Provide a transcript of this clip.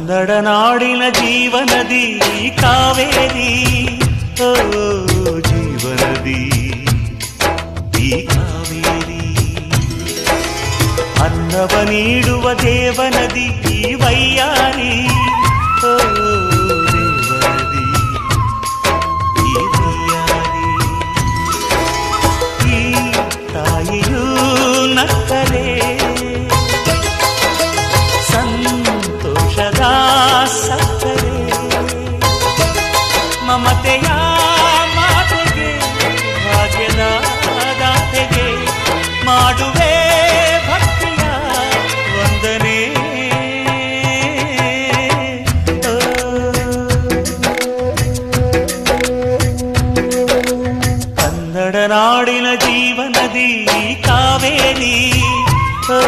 ಕನ್ನಡನಾಡಿನ ಜೀವನದಿ ಕಾವೇರಿ ಓ ಜೀವನದಿ ಈ ಕಾವೇರಿ ಅನ್ನವ ನೀಡುವ ದೇವನದಿ ಈ ವೈಯಾರಿ ಓ ದೇವನದಿ ಈ ವೈಯಾರಿ ಈ ತಾಯಿಯೂ ನಕ್ಕಲೇ ಸದಾ ಸತ್ತರೆ ಮಮತೆಯ ಮಾತೆಗೆ ಭಾಗ್ಯದ ದಾತೆಗೆ ಮಾಡುವೆ ಭಕ್ತಿಯ ವಂದನೆ ಕನ್ನಡ ನಾಡಿನ ಜೀವನದಿ ಕಾವೇರಿ ಓ